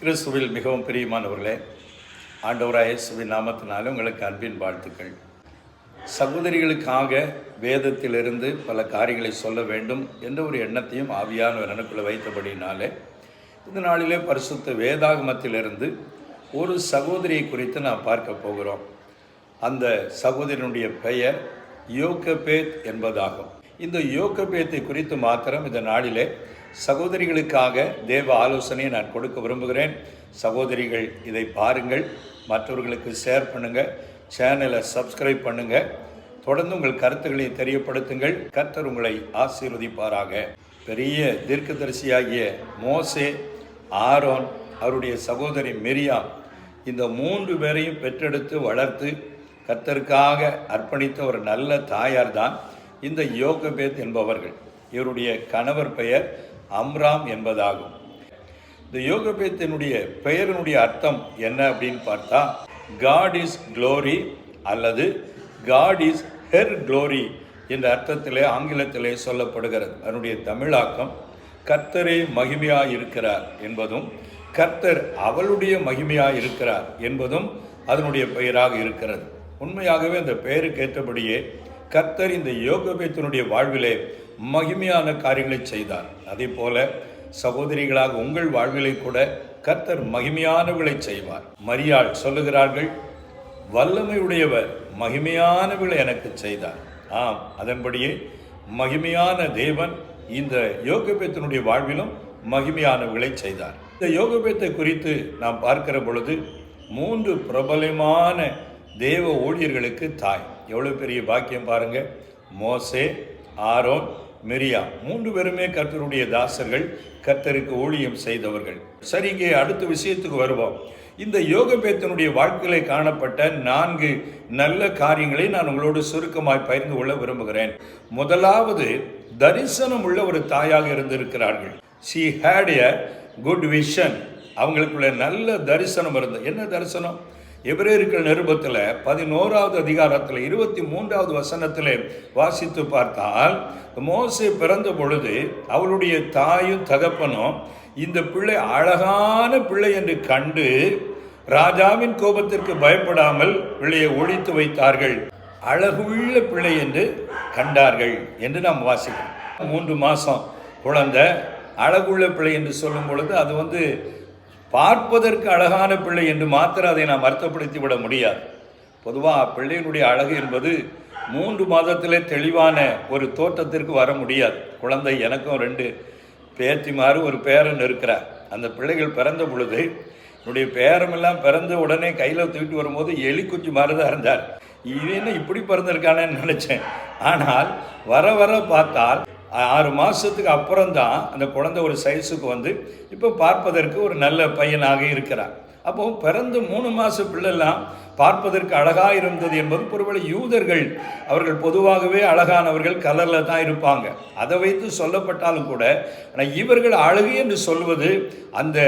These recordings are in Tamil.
கிறிஸ்துவில் மிகவும் பிரியமானவர்களே ஆண்டவராய இயேசுவின் நாமத்தினால உங்களுக்கு அன்பின் வாழ்த்துக்கள். சகோதரிகளுக்காக வேதத்திலிருந்து பல காரியங்களை சொல்ல வேண்டும் என்ற ஒரு எண்ணத்தையும் ஆவியானவர் எனக்குள்ள வைத்தபடினாலே இந்த நாளிலே பரிசுத்த வேதாகமத்திலிருந்து ஒரு சகோதரியை குறித்து நாம் பார்க்க போகிறோம். அந்த சகோதரனுடைய பெயர் யோகபேத் என்பதாகும். இந்த யோகபேத்தை குறித்து மாத்திரம் இந்த நாளிலே சகோதரிகளுக்காக தேவ ஆலோசனையை நான் கொடுக்க விரும்புகிறேன். சகோதரிகள் இதை பாருங்கள். மற்றவர்களுக்கு ஷேர் பண்ணுங்கள் சேனலை சப்ஸ்கிரைப் பண்ணுங்கள் தொடர்ந்து உங்கள் கருத்துக்களை தெரியப்படுத்துங்கள். கர்த்தர் உங்களை ஆசீர்வதிப்பாராக. பெரிய தீர்க்கதரிசியாகிய மோசே ஆரோன் அவருடைய சகோதரி மெரியாம் இந்த மூன்று பேரையும் பெற்றெடுத்து வளர்த்து கர்த்தருக்காக அர்ப்பணித்த ஒரு நல்ல தாயார் தான் இந்த யோகபேத் என்பவர்கள். இவருடைய கணவர் பெயர் அம்ராம் என்பதாகும். இந்த யோகபேத்தினுடைய பெயரினுடைய அர்த்தம் என்ன அப்படின்னு பார்த்தா காட் இஸ் க்ளோரி அல்லது காட் இஸ் ஹெர் க்ளோரி என்ற அர்த்தத்திலே ஆங்கிலத்திலே சொல்லப்படுகிறது. அதனுடைய தமிழாக்கம் கர்த்தரே மகிமையாக இருக்கிறார் என்பதும் கர்த்தர் அவளுடைய மகிமையாக இருக்கிறார் என்பதும் அதனுடைய பெயராக இருக்கிறது. உண்மையாகவே அந்த பெயருக்கு ஏற்றபடியே கர்த்தர் இந்த யோகபேத்தினுடைய வாழ்விலே மகிமையான காரியங்களை செய்தார். அதே போல சகோதரிகளாக உங்கள் வாழ்விலே கூட கர்த்தர் மகிமையானவர்களை செய்வார். மரியாள் சொல்லுகிறார்கள் வல்லமையுடையவர் மகிமையானவர்களை எனக்கு செய்தார். ஆம் அதன்படியே மகிமையான தேவன் இந்த யோகபேத்தனுடைய வாழ்விலும் மகிமையானவர்களை செய்தார். இந்த யோகபேத்தை குறித்து நாம் பார்க்கிற பொழுது மூன்று பிரபலமான தேவ ஊழியர்களுக்கு தாய். எவ்வளோ பெரிய பாக்கியம் பாருங்க. மோசே ஆரோன் மெரியா. மூன்று பேருமே கர்த்தருடைய தாசர்கள் கர்த்தருக்கு ஊழியம் செய்தவர்கள். சரி இங்கே அடுத்த விஷயத்துக்கு வருவோம். இந்த யோகபேத்தனுடைய வாழ்க்கையில் காணப்பட்ட நான்கு நல்ல காரியங்களை நான் உங்களோடு சுருக்கமாய் பகிர்ந்து கொள்ள விரும்புகிறேன். முதலாவது தரிசனம் உள்ள ஒரு தாயாக இருந்திருக்கிறார்கள். She had a good vision அவங்களுக்குள்ள நல்ல தரிசனம் இருந்தது. என்ன தரிசனம்? எபிரேயர்கள் நிருபத்தில் பதினோராவது அதிகாரத்தில் இருபத்தி மூன்றாவது வசனத்தில் வாசித்து பார்த்தால் மோசே பிறந்த பொழுது அவளுடைய தாயும் தகப்பனும் இந்த பிள்ளை அழகான பிள்ளை என்று கண்டு ராஜாவின் கோபத்திற்கு பயப்படாமல் பிள்ளையை ஒழித்து வைத்தார்கள். அழகுள்ள பிள்ளை என்று கண்டார்கள் என்று நாம் வாசிக்கிறோம். மூன்று மாதம் குழந்தை அழகுள்ள பிள்ளை என்று சொல்லும் பொழுது அது வந்து பார்ப்பதற்கு அழகான பிள்ளை என்று மாத்திரம் அதை நாம் அர்த்தப்படுத்தி விட முடியாது. பொதுவாக பிள்ளையினுடைய அழகு என்பது மூன்று மாதத்திலே தெளிவான ஒரு தோற்றத்திற்கு வர முடியாது. குழந்தை எனக்கும் ரெண்டு பேத்திமாறு ஒரு பேரன் இருக்கிறார். அந்த பிள்ளைகள் பிறந்த பொழுது என்னுடைய பேரமெல்லாம் பிறந்த உடனே கையில் தூக்கிட்டு வரும்போது எலி குஞ்சு மாதிரி தான் இருந்தார். இது என்ன இப்படி பிறந்திருக்கானேன்னு நினச்சேன். ஆனால் வர வர பார்த்தால் ஆறு மாதத்துக்கு அப்புறம் தான் அந்த குழந்தை ஒரு சைஸுக்கு வந்து இப்போ பார்ப்பதற்கு ஒரு நல்ல பையனாக இருக்கிறார். அப்போ பிறந்து மூணு மாத பிள்ளைலாம் பார்ப்பதற்கு அழகாக இருந்தது என்பது ஒருவேளை யூதர்கள் அவர்கள் பொதுவாகவே அழகானவர்கள் கலரில் தான் இருப்பாங்க. அதை வைத்து சொல்லப்பட்டாலும் கூட ஆனால் இவர்கள் அழகு என்று சொல்வது அந்த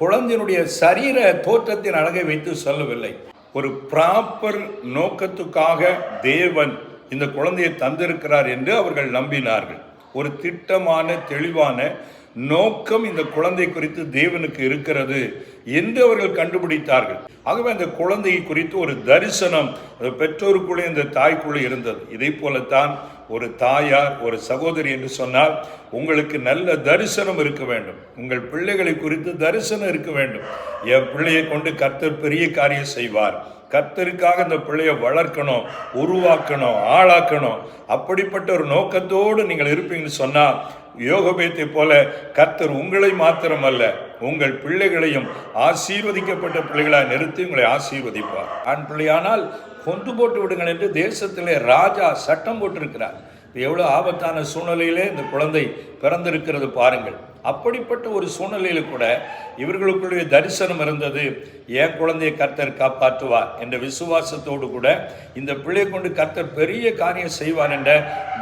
குழந்தையினுடைய சரீர தோற்றத்தின் அழகை வைத்து சொல்லவில்லை. ஒரு ப்ராப்பர் நோக்கத்துக்காக தேவன் இந்த குழந்தையை தந்திருக்கிறார் என்று அவர்கள் நம்பினார்கள். ஒரு திட்டமான தெளிவான நோக்கம் இந்த குழந்தை குறித்து தேவனுக்கு இருக்கிறது என்று அவர்கள் கண்டுபிடித்தார்கள். ஆகவே அந்த குழந்தையை குறித்து ஒரு தரிசனம் அது பெற்றோருக்குள்ளே இந்த தாய்க்குள்ளே இருந்தது. இதை போலத்தான் ஒரு தாயார் ஒரு சகோதரி என்று சொன்னால் உங்களுக்கு நல்ல தரிசனம் இருக்க வேண்டும். உங்கள் பிள்ளைகளை குறித்து தரிசனம் இருக்க வேண்டும். என் பிள்ளையை கொண்டு கர்த்தர் பெரிய காரியம் செய்வார். கர்த்தருக்காக இந்த பிள்ளையை வளர்க்கணும் உருவாக்கணும் ஆளாக்கணும். அப்படிப்பட்ட ஒரு நோக்கத்தோடு நீங்கள் இருப்பீங்கன்னு சொன்னால் யோகபேத்தை போல கர்த்தர் உங்களை மாத்திரமல்ல உங்கள் பிள்ளைகளையும் ஆசீர்வதிக்கப்பட்ட பிள்ளைகளாக நிறுத்தி உங்களை ஆசீர்வதிப்பார். ஆண் பிள்ளையானால் கொண்டு போட்டு விடுங்கள் என்று தேசத்திலே ராஜா சட்டம் போட்டிருக்கிறார். எவ்வளோ ஆபத்தான சூழ்நிலையிலே இந்த குழந்தை பிறந்திருக்கிறது பாருங்கள். அப்படிப்பட்ட ஒரு சூழ்நிலையில் கூட இவர்களுக்குள்ளே தரிசனம் இருந்தது. என் குழந்தையை கர்த்தர் காப்பாற்றுவார் என்ற விசுவாசத்தோடு கூட இந்த பிள்ளை கொண்டு கர்த்தர் பெரிய காரியம் செய்வார் என்ற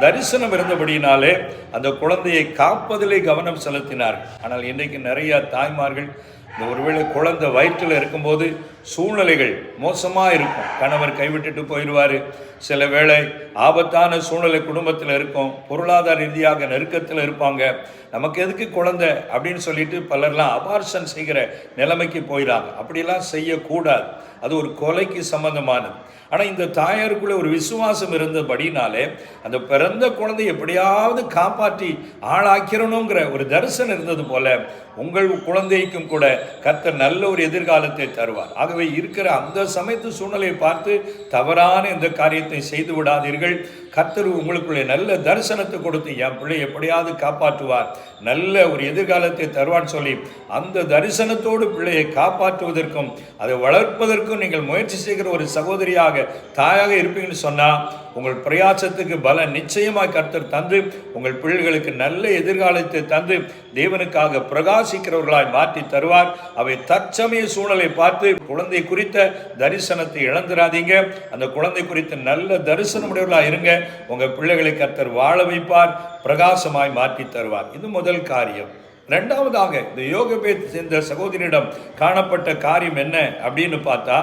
தரிசனம் இருந்தபடியினாலே அந்த குழந்தையை காப்பதிலே கவனம் செலுத்தினார். ஆனால் இன்றைக்கு நிறைய தாய்மார்கள் இந்த ஒருவேளை குழந்தை வயிற்றில் இருக்கும்போது சூழ்நிலைகள் மோசமாக இருக்கும் கணவர் கைவிட்டுட்டு போயிடுவார் சில வேளை ஆபத்தான சூழ்நிலை குடும்பத்தில் இருக்கும். பொருளாதார ரீதியாக நெருக்கத்தில் இருப்பாங்க. நமக்கு எதுக்கு குழந்தை? அப்படின்னு சொல்லிட்டு பலர்லாம் அபார்ஷன் செய்கிற நிலைமைக்கு போயிடாங்க அப்படிலாம் செய்யக்கூடாது. அது ஒரு கொலைக்கு சம்பந்தமானது. ஆனால் இந்த தாயாருக்குள்ளே ஒரு விசுவாசம் இருந்தபடினாலே அந்த பிறந்த குழந்தை எப்படியாவது காப்பாற்றி ஆளாக்கிறணுங்கிற ஒரு தரிசனம் இருந்தது போல உங்கள் குழந்தைக்கும் கூட கத்தர் நல்ல ஒரு எதிர்காலத்தை தருவார். ஆகவே இருக்கிற அந்த சமயத்து சூழ்நிலையை பார்த்து தவறான இந்த காரியத்தை செய்து விடாதீர்கள். கத்தர் உங்களுக்குள்ளே நல்ல தரிசனத்தை கொடுத்து என் பிள்ளை எப்படியாவது காப்பாற்றுவார். நல்ல ஒரு எதிர்காலத்தை தருவான்னு சொல்லி அந்த தரிசனத்தோடு பிள்ளையை காப்பாற்றுவதற்கும் அதை வளர்ப்பதற்கும் நீங்கள் முயற்சி செய்கிற ஒரு சகோதரியாக தாயாக இருப்பீங்கன்னு சொன்னால் உங்கள் பிரயாசத்துக்கு பல நிச்சயமாக கர்த்தர் தந்து உங்கள் பிள்ளைகளுக்கு நல்ல எதிர்காலத்தை தந்து தேவனுக்காக பிரகாசிக்கிறவர்களாய் மாற்றி தருவார். அவை தற்சமய சூழலை பார்த்து குழந்தை குறித்த தரிசனத்தை இழந்துடாதீங்க அந்த குழந்தை குறித்த நல்ல தரிசனமுடையவர்களாக இருங்க. உங்கள் பிள்ளைகளை கர்த்தர் வாழ வைப்பார் பிரகாசமாய் மாற்றி தருவார். இது முதல் காரியம். ரெண்டாவதாக இந்த யோகபேத் சேர்ந்த சகோதரியிடம் காணப்பட்ட காரியம் என்ன அப்படின்னு பார்த்தா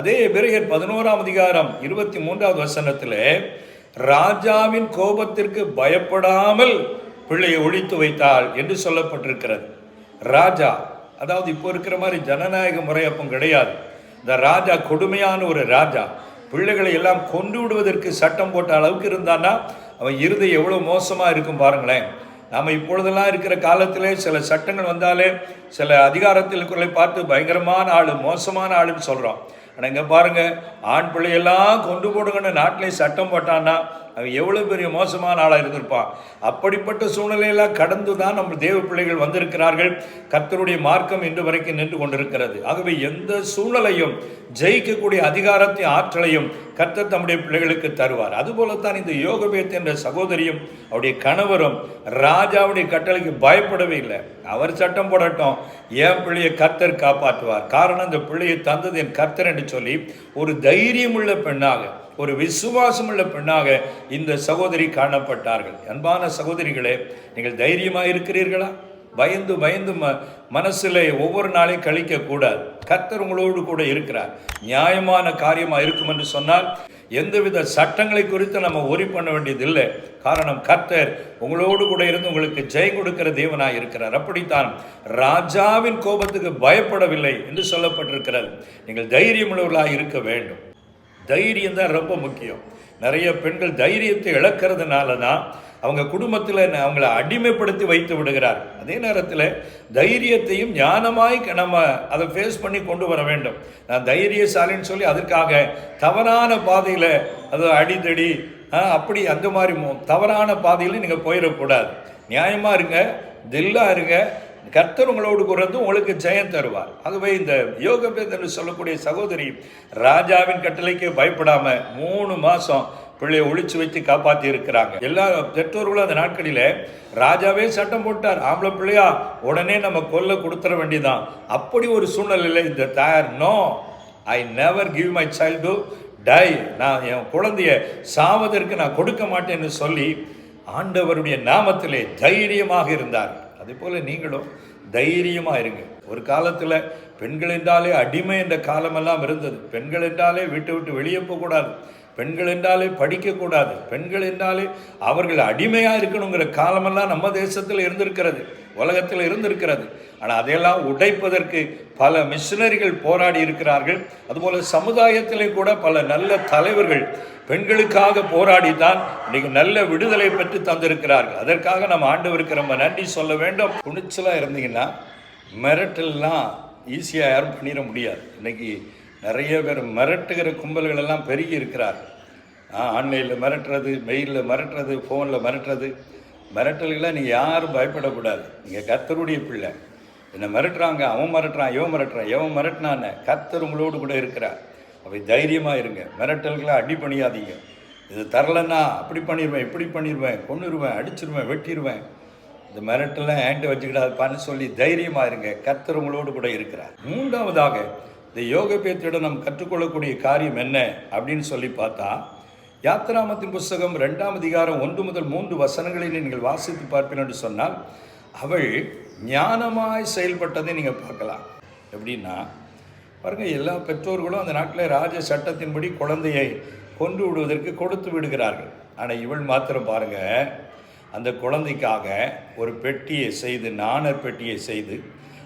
அதே பிறகர் பதினோராம் அதிகாரம் இருபத்தி மூன்றாவது வசனத்தில் ராஜாவின் கோபத்திற்கு பயப்படாமல் பிள்ளையை ஒழித்து வைத்தாள் என்று சொல்லப்பட்டிருக்கிறது. ராஜா அதாவது இப்போ இருக்கிற மாதிரி ஜனநாயக முறை அப்போ கிடையாது. இந்த ராஜா கொடுமையான ஒரு ராஜா. பிள்ளைகளை எல்லாம் கொண்டு விடுவதற்கு சட்டம் போட்ட அளவுக்கு இருந்தான்னா அவன் இருதை எவ்வளோ மோசமாக இருக்கும் பாருங்களேன். நாம் இப்பொழுதெல்லாம் இருக்கிற காலத்திலே சில சட்டங்கள் வந்தாலே சில அதிகாரத்தில் இருக்கிறவர்களை பார்த்து பயங்கரமான ஆள் மோசமான ஆளுன்னு சொல்கிறோம் ஆனால் இங்கே பாருங்கள் ஆண் பிள்ளையெல்லாம் கொண்டு போடுங்கன்னு நாட்டிலே சட்டம் போட்டான்னா அவன் எவ்வளோ பெரிய மோசமான ஆளாக இருந்திருப்பான். அப்படிப்பட்ட சூழ்நிலையெல்லாம் கடந்து தான் நம்ம தேவ பிள்ளைகள் வந்திருக்கிறார்கள். கர்த்தருடைய மார்க்கம் இன்று வரைக்கும் நின்று கொண்டிருக்கிறது. ஆகவே எந்த சூழ்நிலையும் ஜெயிக்கக்கூடிய அதிகாரத்தை ஆற்றலையும் கர்த்தர் தம்முடைய பிள்ளைகளுக்கு தருவார். அதுபோலத்தான் இந்த யோகபேத் என்ற சகோதரியும் அவருடைய கணவரும் ராஜாவுடைய கட்டளைக்கு பயப்படவே இல்லை. அவர் சட்டம் போடட்டும். என் பிள்ளையை கர்த்தர் காப்பாற்றுவார். காரணம் இந்த பிள்ளையை தந்தது என் கர்த்தர் என்று சொல்லி ஒரு தைரியமுள்ள பெண்ணாக ஒரு விசுவாசமுள்ள பெண்ணாக இந்த சகோதரி காணப்பட்டார்கள். அன்பான சகோதரிகளே நீங்கள் தைரியமாக இருக்கிறீர்களா? பயந்து பயந்து ம மனசில் ஒவ்வொரு நாளையும் கழிக்கக்கூடாது. கர்த்தர் உங்களோடு கூட இருக்கிறார். நியாயமான காரியமாக இருக்கும் என்று சொன்னால் எந்தவித சட்டங்களை குறித்து நம்ம ஒரி பண்ண வேண்டியதில்லை. காரணம் கர்த்தர் உங்களோடு கூட இருந்து உங்களுக்கு ஜெயம் கொடுக்கிற தேவனாக இருக்கிறார். அப்படித்தான் ராஜாவின் கோபத்துக்கு பயப்படவில்லை என்று சொல்லப்பட்டிருக்கிறது. நீங்கள் தைரியமுள்ளவர்களாக இருக்க வேண்டும். தைரியம் தான் ரொம்ப முக்கியம். நிறைய பெண்கள் தைரியத்தை இழக்கிறதுனால தான் அவங்க குடும்பத்தில் அவங்கள அடிமைப்படுத்தி வைத்து விடுகிறார். அதே நேரத்தில் தைரியத்தையும் ஞானமாய் நம்ம அதை ஃபேஸ் பண்ணி கொண்டு வர வேண்டும். நான் தைரியசாலின்னு சொல்லி அதற்காக தவறான பாதையில் அது அடிதடி அப்படி அந்த மாதிரி தவறான பாதையில் நீங்கள் போயிடக்கூடாது. நியாயமாக இருங்க தில்லாக இருங்க கர்த்தர் உங்களோடு கூறது உங்களுக்கு ஜெயம் தருவார். ஆகவே இந்த யோகபேத் என்று சொல்லக்கூடிய சகோதரி ராஜாவின் கட்டளைக்கு பயப்படாம மூணு மாசம் பிள்ளையை ஒழிச்சு வச்சு காப்பாற்றி இருக்கிறாங்க எல்லா பெற்றோர்களும் அந்த நாட்களில் ராஜாவே சட்டம் போட்டார். ஆம்பளை பிள்ளையா உடனே நம்ம கொல்ல கொடுத்துட வேண்டியதான் அப்படி ஒரு சூழ்நிலையில் இந்த தாயார் no I never give my child die நான் என் குழந்தைய சாவதற்கு நான் கொடுக்க மாட்டேன்னு சொல்லி ஆண்டவருடைய நாமத்திலே தைரியமாக இருந்தார். அதே போல நீங்களும் தைரியமாக இருங்க. ஒரு காலத்தில் பெண்கள் என்றாலே அடிமை என்ற காலமெல்லாம் இருந்தது. பெண்கள் என்றாலே வீட்டை விட்டு வெளியே போகக்கூடாது. பெண்கள் என்றாலே படிக்கக்கூடாது. பெண்கள் என்றாலே அவர்கள் அடிமையாக இருக்கணுங்கிற காலமெல்லாம் நம்ம தேசத்தில் இருந்திருக்கிறது உலகத்தில் இருந்திருக்கிறது. ஆனால் அதையெல்லாம் உடைப்பதற்கு பல மிஷினரிகள் போராடி இருக்கிறார்கள். அதுபோல் சமுதாயத்திலே கூட பல நல்ல தலைவர்கள் பெண்களுக்காக போராடி தான் இன்னைக்கு நல்ல விடுதலை பெற்று தந்திருக்கிறார்கள். அதற்காக நம்ம ஆண்டவருக்கு நம்ம நன்றி சொல்ல வேண்டும். துணிச்சலாக இருந்தீங்கன்னா மிரட்டல்லாம் ஈஸியாக யாரும் பண்ணிட முடியாது. இன்னைக்கு நிறைய பேர் மிரட்டுகிற கும்பல்கள் எல்லாம் பெருகி இருக்கிறார் ஆன்லைனில் மிரட்டுறது மெயிலில் மிரட்டுறது ஃபோனில் மிரட்டுறது. மிரட்டல்களை நீங்கள் யாரும் பயப்படக்கூடாது. நீங்கள் கத்தருடைய பிள்ளை. என்னை மிரட்டுறாங்க அவன் மிரட்டுறான் இவன் மிரட்டுறான் எவன் மிரட்டினான்னு கத்தர் உங்களோடு கூட இருக்கிறார். அப்படி தைரியமாக இருங்க. மிரட்டல்களை அடி பண்ணியாதீங்க இது தரலன்னா அப்படி பண்ணிடுவேன் இப்படி பண்ணிடுவேன் கொன்னுருவேன் அடிச்சிருவேன் வெட்டிடுவேன் இந்த மிரட்டெல்லாம் ஏன்ட்டு வச்சுக்கிடாதுப்பான்னு சொல்லி தைரியமாக இருங்க. கத்தர் உங்களோடு கூட இருக்கிறார். மூன்றாவதாக இந்த யோக பேத்தியிடம் நாம் கற்றுக்கொள்ளக்கூடிய காரியம் என்ன அப்படின்னு சொல்லி பார்த்தா யாத்திராமத்தின் புஸ்தகம் ரெண்டாம் அதிகாரம் ஒன்று முதல் மூன்று வசனங்களை நீங்கள் வாசித்து பார்ப்பீர்கள் என்று சொன்னால் அவள் ஞானமாய் செயல்பட்டதை நீங்கள் பார்க்கலாம். எப்படின்னா பாருங்கள் எல்லா பெற்றோர்களும் அந்த நாட்டில் ராஜ சட்டத்தின்படி குழந்தையை கொண்டு விடுவதற்கு கொடுத்து விடுகிறார்கள். ஆனால் இவள் மாத்திரம் பாருங்கள் அந்த குழந்தைக்காக ஒரு பெட்டியை செய்து நாணர் பெட்டியை செய்து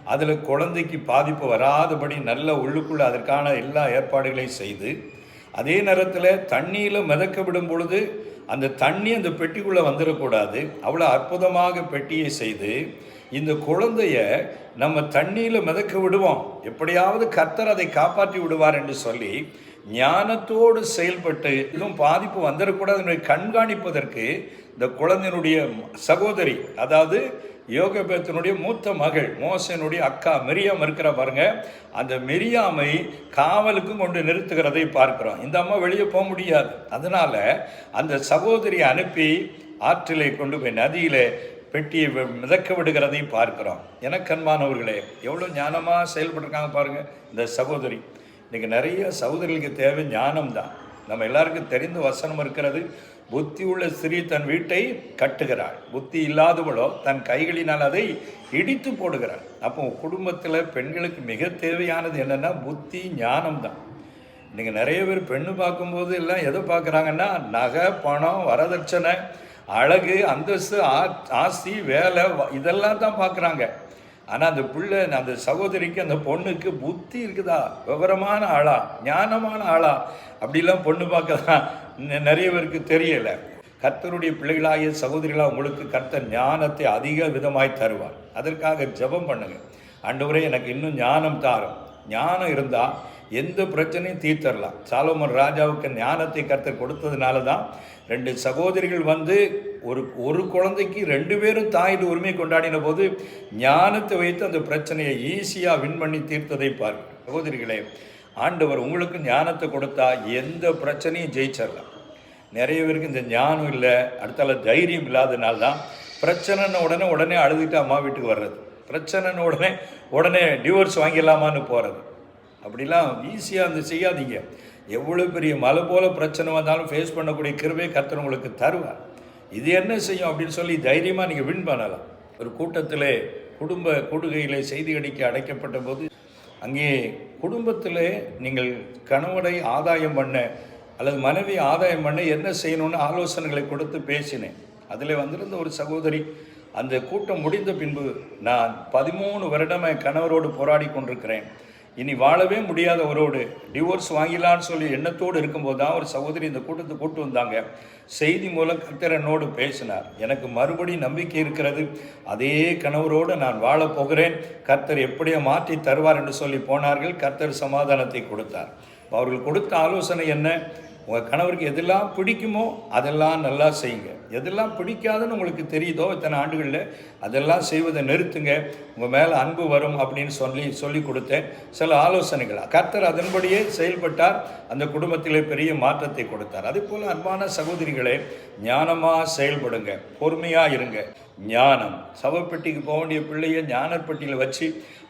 அதில் குழந்தைக்கு பாதிப்பு வராதபடி நல்ல உள்ளுக்குள்ளே அதற்கான எல்லா ஏற்பாடுகளையும் செய்து அதே நேரத்தில் தண்ணியில் மிதக்க விடும் பொழுது அந்த தண்ணி அந்த பெட்டிக்குள்ளே வந்துடக்கூடாது அவ்வளோ அற்புதமாக பெட்டியை செய்து இந்த குழந்தைய நம்ம தண்ணியில் மிதக்க விடுவோம். எப்படியாவது கர்த்தர் அதை காப்பாற்றி விடுவார் என்று சொல்லி ஞானத்தோடு செயல்பட்டு இதுவும் பாதிப்பு வந்துடக்கூடாது கண்காணிப்பதற்கு இந்த குழந்தையினுடைய சகோதரி அதாவது யோகபேத்தனுடைய மூத்த மகள் மோசனுடைய அக்கா மெரியாம் இருக்கிற பாருங்க அந்த மெரியாமை காவலுக்கும் கொண்டு நிறுத்துகிறதை பார்க்கிறோம். இந்த அம்மா வெளியே போக முடியாது. அதனால அந்த சகோதரியை அனுப்பி ஆற்றிலே கொண்டு போய் நதியில் பெட்டியை மிதக்க விடுகிறதையும் பார்க்கிறோம். எனக்கன்மானவர்களே எவ்வளோ ஞானமாக செயல்பட்டிருக்காங்க பாருங்கள் இந்த சகோதரி. இன்றைக்கி நிறைய சகோதரிகளுக்கு தேவை ஞானம் தான் நம்ம எல்லாருக்கும் தெரிந்த வசனம் இருக்கிறது. புத்தி உள்ள ஸ்திரீ தன் வீட்டை கட்டுகிறாள். புத்தி இல்லாதவளோ தன் கைகளினால் அதை இடித்து போடுகிறாள். அப்போ குடும்பத்தில் பெண்களுக்கு மிக தேவையானது என்னென்னா புத்தி ஞானம் தான் நீங்கள் நிறைய பேர் பெண்ணு பார்க்கும்போது எல்லாம் எதை பார்க்குறாங்கன்னா நகை பணம் வரதட்சணை அழகு அந்தஸ்து ஆ- ஆஸ்தி வேலை இதெல்லாம் தான் பார்க்குறாங்க. ஆனால் அந்த பிள்ளை அந்த சகோதரிக்கு அந்த பொண்ணுக்கு புத்தி இருக்குதா? விவரமான ஆளா? ஞானமான ஆளா? அப்படிலாம் பொண்ணு பார்க்கலாம் நிறைய பேருக்கு தெரியலை. கர்த்தருடைய பிள்ளைகளாகிய சகோதரிகளாக உங்களுக்கு கர்த்தர் ஞானத்தை அதிக விதமாய் தருவார். அதற்காக ஜெபம் பண்ணுங்க. அண்டவரே எனக்கு இன்னும் ஞானம் தாரும். ஞானம் இருந்தால் எந்த பிரச்சனையும் தீர்த்தரலாம். சாலோமன் ராஜாவுக்கு ஞானத்தை கர்த்தர் கொடுத்ததுனால தான் ரெண்டு சகோதரிகள் வந்து ஒரு ஒரு குழந்தைக்கு ரெண்டு பேரும் தாயின் உரிமை கொண்டாடின போது ஞானத்தை வைத்து அந்த பிரச்சனையை ஈஸியாக வின் பண்ணி தீர்த்ததை பார்க்க சகோதரிகளே ஆண்டவர் உங்களுக்கு ஞானத்தை கொடுத்தா எந்த பிரச்சனையும் ஜெயிச்சிடலாம் நிறைய பேருக்கு இந்த ஞானம் இல்லை அடுத்தால தைரியம் இல்லாதனால தான் பிரச்சனைன்னு உடனே உடனே அழுதுகிட்டு அம்மா வீட்டுக்கு வர்றது. பிரச்சனைன்னு உடனே உடனே டிவோர்ஸ் வாங்கிடலாமான்னு போகிறது அப்படிலாம் ஈஸியாக வந்து செய்யாதீங்க. எவ்வளோ பெரிய மலை போல் பிரச்சனை வந்தாலும் ஃபேஸ் பண்ணக்கூடிய கிருவே கர்த்தர் உங்களுக்கு தருவார். இது என்ன செய்யும் அப்படின்னு சொல்லி தைரியமாக நீங்கள் வின் பண்ணலாம். ஒரு கூட்டத்தில் குடும்ப கூடுகையில் செய்தி அடிக்க அடைக்கப்பட்ட போது அங்கே குடும்பத்தில் நீங்கள் கணவனை ஆதாயம் பண்ண அல்லது மனைவி ஆதாயம் பண்ண என்ன செய்யணும்னு ஆலோசனைகளை கொடுத்து பேசினேன். அதில் வந்திருந்த ஒரு சகோதரி அந்த கூட்டம் முடிந்த பின்பு நான் பதிமூணு வருடம் என் கணவரோடு போராடி கொண்டிருக்கிறேன். இனி வாழவே முடியாதவரோடு டிவோர்ஸ் வாங்கிலான்னு சொல்லி எண்ணத்தோடு இருக்கும்போது தான் ஒரு சகோதரி இந்த கூட்டத்தை கூட்டு வந்தாங்க. செய்தி மூலம் கர்த்தர் என்னோடு பேசினார். எனக்கு மறுபடி நம்பிக்கை இருக்கிறது. அதே கணவரோடு நான் வாழப் போகிறேன். கர்த்தர் எப்படியோ மாற்றி தருவார் என்று சொல்லி போனார்கள். கர்த்தர் சமாதானத்தை கொடுத்தார். அவர்கள் கொடுத்த ஆலோசனை என்ன? உங்கள் கணவருக்கு எதெல்லாம் பிடிக்குமோ அதெல்லாம் நல்லா செய்யுங்க. எதெல்லாம் பிடிக்காதுன்னு உங்களுக்கு தெரியுதோ இத்தனை ஆண்டுகளில் அதெல்லாம் செய்வதை நிறுத்துங்க. உங்கள் மேலே அன்பு வரும் அப்படின்னு சொல்லி சொல்லி கொடுத்தேன். சில ஆலோசனைகள். கர்த்தர் அதன்படியே செயல்பட்டார். அந்த குடும்பத்திலே பெரிய மாற்றத்தை கொடுத்தார். அதே போல் அன்பான சகோதரிகளே ஞானமாக செயல்படுங்க. பொறுமையாக இருங்க. ஞானம். சவப்பெட்டிக்கு போக வேண்டிய பிள்ளையை ஞானப்பட்டியில் வச்சு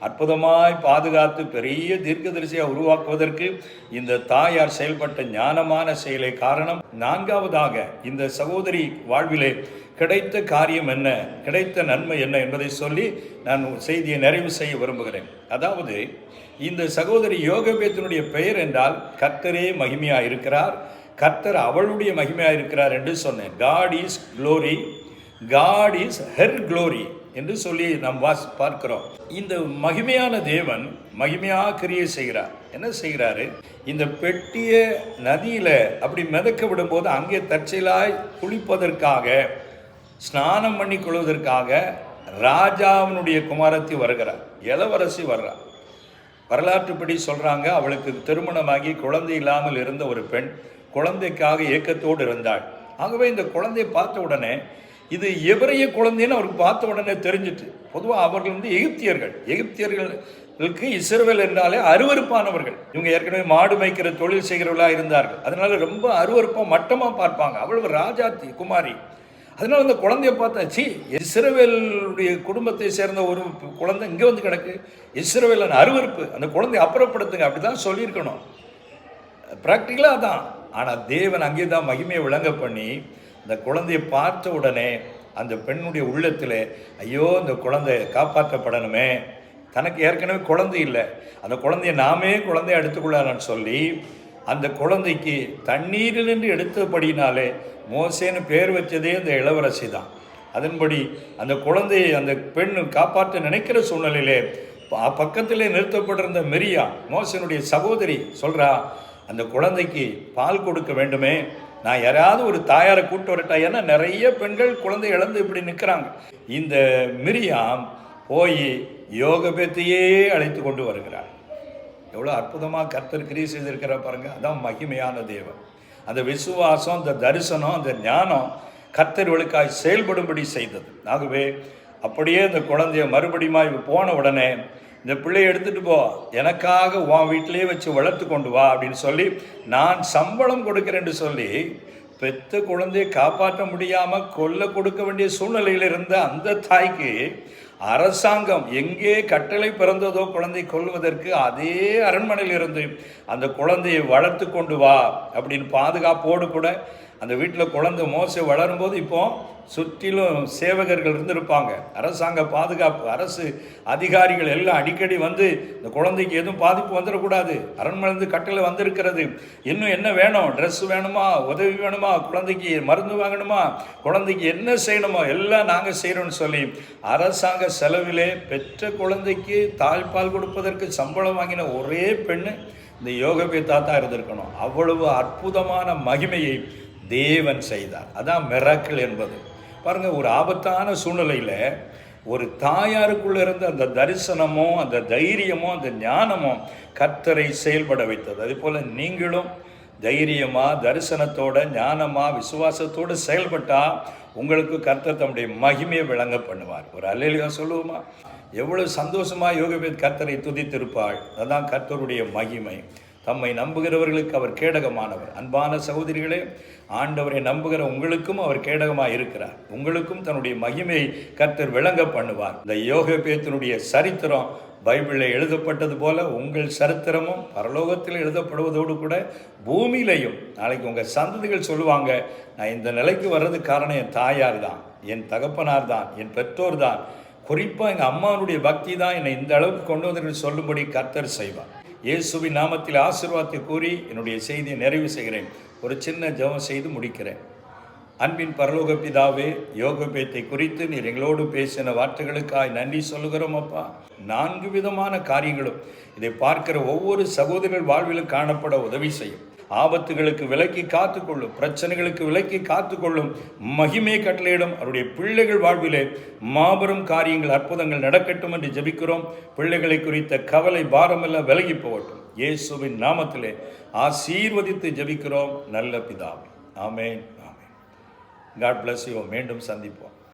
அற்புதமாய் பாதுகாத்து பெரிய தீர்க்கதரிசியாக உருவாக்குவதற்கு இந்த தாயார் செயல்பட்ட ஞானமான செயலை காரணம். நான்காவதாக இந்த சகோதரி வாழ்விலே கிடைத்த காரியம் என்ன? கிடைத்த நன்மை என்ன என்பதை சொல்லி நான் செய்தியை நிறைவு செய்ய விரும்புகிறேன். அதாவது இந்த சகோதரி யோகபேத்தினுடைய பெயர் என்றால் கர்த்தரே மகிமையாக இருக்கிறார் கர்த்தர் அவளுடைய மகிமையாக இருக்கிறார் என்று சொன்னேன். God is glory God is her glory என்று சொல்லி நாம் வாஸ் பார்க்கிறோம். இந்த மகிமையான தேவன் மகிமையாக கிரியை செய்கிறார். என்ன செய்கிறாரு? இந்த பெட்டியை நதியில் அப்படி மிதக்க விடும்போது அங்கே தற்செயலாய் குளிப்பதற்காக ஸ்நானம் பண்ணி கொள்வதற்காக ராஜாவினுடைய குமாரத்தி வருகிறார். இளவரசி வர்றார் வரலாற்றுப்படி சொல்கிறாங்க அவளுக்கு திருமணமாகி குழந்தை இல்லாமல் இருந்த ஒரு பெண் குழந்தைக்காக ஏக்கத்தோடு இருந்தாள். ஆகவே இந்த குழந்தையை பார்த்த உடனே இது எபிரைய குழந்தைன்னு அவருக்கு பார்த்த உடனே தெரிஞ்சிட்டு பொதுவாக அவர்கள் வந்து எகிப்தியர்கள். எகிப்தியர்களுக்கு இஸ்ரவேல் என்றாலே அருவருப்பானவர்கள். இவங்க ஏற்கனவே மாடு மேய்க்கிற தொழில் செய்கிறவர்களாக இருந்தார்கள். அதனால ரொம்ப அருவருப்பாக மட்டமாக பார்ப்பாங்க. அவ்வளவு ராஜாத்தி குமாரி. அதனால அந்த குழந்தைய பார்த்தா சி இஸ்ரவேலுடைய குடும்பத்தை சேர்ந்த ஒரு குழந்தை இங்கே வந்து கிடக்கு. இஸ்ரவேலன் அருவருப்பு. அந்த குழந்தைய அப்புறப்படுத்துங்க. அப்படி தான் சொல்லியிருக்கணும் ப்ராக்டிக்கலாக தான். ஆனால் தேவன் அங்கே தான் மகிமையை விளங்க பண்ணி இந்த குழந்தையை பார்த்த உடனே அந்த பெண்ணுடைய உள்ளத்தில் ஐயோ இந்த குழந்தை காப்பாற்றப்படணுமே. தனக்கு ஏற்கனவே குழந்தை இல்லை. அந்த குழந்தைய நாமே குழந்தைய எடுத்துக்கொள்ளலான்னு சொல்லி அந்த குழந்தைக்கு தண்ணீரிலிருந்து எடுத்தபடினாலே மோசேன்னு பேர் வச்சதே அந்த இளவரசி தான். அதன்படி அந்த குழந்தையை அந்த பெண் காப்பாற்ற நினைக்கிற சூழ்நிலையிலே பக்கத்திலே நிறுத்தப்பட்டிருந்த மெரியா மோசனுடைய சகோதரி சொல்கிறா அந்த குழந்தைக்கு பால் கொடுக்க வேண்டுமே. நான் யாராவது ஒரு தாயாரை கூட்டு வரட்டா? ஏன்னா நிறைய பெண்கள் குழந்தை இழந்து இப்படி நிற்கிறாங்க இந்த மிரியாம் போய் யோகபேத்தையே அழைத்து கொண்டு வருகிறார் எவ்வளோ அற்புதமாக கர்த்தர் கிரி செய்திருக்கிற பாருங்க. அதான் மகிமையான தேவன். அந்த விசுவாசம் அந்த தரிசனம் அந்த ஞானம் கர்த்தர்களுக்காய் செயல்படும்படி செய்தது. ஆகவே அப்படியே இந்த குழந்தைய மறுபடியும் இவ போன உடனே இந்த பிள்ளையை எடுத்துட்டு போ. எனக்காக உன் வீட்டிலேயே வச்சு வளர்த்து கொண்டு வா அப்படின்னு சொல்லி நான் சம்பளம் கொடுக்கிறேன்னு சொல்லி பெத்த குழந்தையை காப்பாற்ற முடியாமல் கொல்ல கொடுக்க வேண்டிய சூழ்நிலையில் இருந்த அந்த தாய்க்கு அரசாங்கம் எங்கே கட்டளை பிறந்ததோ குழந்தை கொல்வதற்கு அதே அரண்மனையில் இருந்து அந்த குழந்தையை வளர்த்து கொண்டு வா அப்படின்னு பாதுகாப்போடு கூட அந்த வீட்டில் குழந்தை மோசை வளரும்போது இப்போ சுற்றிலும் சேவகர்கள் இருந்திருப்பாங்க. அரசாங்க பாதுகாப்பு அரசு அதிகாரிகள் எல்லாம் அடிக்கடி வந்து இந்த குழந்தைக்கு எதுவும் பாதிப்பு வந்துடக்கூடாது. அரண்மனைந்து கட்டளை வந்திருக்கிறது. இன்னும் என்ன வேணும்? ட்ரெஸ் வேணுமா? உதவி வேணுமா? குழந்தைக்கு மருந்து வாங்கணுமா? குழந்தைக்கு என்ன செய்யணுமோ? எல்லாம் நாங்கள் செய்கிறோம்னு சொல்லி அரசாங்க செலவிலே பெற்ற குழந்தைக்கு தாய்ப்பால் கொடுப்பதற்கு சம்பளம் வாங்கின ஒரே பெண்ணு இந்த யோகபே தாத்தா இருந்திருக்கணும். அவ்வளவு அற்புதமான மகிமையை தேவன் செய்தார். அதான் மிராக்கிள் என்பது. பாருங்கள் ஒரு ஆபத்தான சூழ்நிலையில் ஒரு தாயாருக்குள்ளே இருந்த அந்த தரிசனமோ அந்த தைரியமோ அந்த ஞானமோ கர்த்தரை செயல்பட வைத்தது. அதே நீங்களும் தைரியமாக தரிசனத்தோட ஞானமாக விசுவாசத்தோடு செயல்பட்டால் உங்களுக்கு கர்த்தர் தம்முடைய மகிமையை விளங்க பண்ணுவார். ஒரு அல்லையா சொல்லுவோமா? எவ்வளோ சந்தோஷமாக யோகவேத் கர்த்தரை துதித்திருப்பாள். அதான் கர்த்தருடைய மகிமை. தம்மை நம்புகிறவர்களுக்கு அவர் கேடகமானவர். அன்பான சகோதரிகளே ஆண்டவரை நம்புகிற உங்களுக்கும் அவர் கேடகமாக இருக்கிறார். உங்களுக்கும் தன்னுடைய மகிமையை கர்த்தர் விளங்க பண்ணுவார். இந்த யோக பேத்தினுடைய சரித்திரம் பைபிளில் எழுதப்பட்டது போல உங்கள் சரித்திரமும் பரலோகத்தில் எழுதப்படுவதோடு கூட பூமியிலையும். நாளைக்கு உங்கள் சந்ததிகள் சொல்லுவாங்க நான் இந்த நிலைக்கு வர்றதுக்கு காரணம் என் தாயார் தான் என் தகப்பனார் தான் என் பெற்றோர் தான். குறிப்பாக எங்கள் அம்மாவுடைய பக்தி தான் என்னை இந்த அளவுக்கு கொண்டு வந்து சொல்லும்படி கர்த்தர் செய்வார். இயேசுவின் நாமத்தில் ஆசீர்வாதத்தை கூறி என்னுடைய செய்தியை நிறைவு செய்கிறேன். ஒரு சின்ன ஜபம் செய்து முடிக்கிறேன். அன்பின் பரலோக பிதாவே யோகபேத்தை குறித்து நீர் எங்களோடு பேசின வார்த்தைகளுக்காய் நன்றி சொல்லுகிறோம் அப்பா. நான்கு விதமான காரியங்களும் இதை பார்க்கிற ஒவ்வொரு சகோதரர் வாழ்விலும் காணப்பட உதவி செய்யும். ஆபத்துகளுக்கு விலக்கி காத்துக்கொள்ளும் பிரச்சனைகளுக்கு விலக்கி காத்துக்கொள்ளும் மகிமை கட்டளையிடும் அவருடைய பிள்ளைகள் வாழ்விலே மாபெரும் காரியங்கள் அற்புதங்கள் நடக்கட்டும் என்று ஜெபிக்கிறோம். பிள்ளைகளை குறித்த கவலை பாரமெல்லாம் விலகி போகட்டும். இயேசுவின் நாமத்திலே ஆசீர்வதித்து ஜெபிக்கிறோம். நல்ல பிதாவே. ஆமேன் ஆமேன். காட் பிளஸ் யூ மீண்டும் சந்திப்போம்.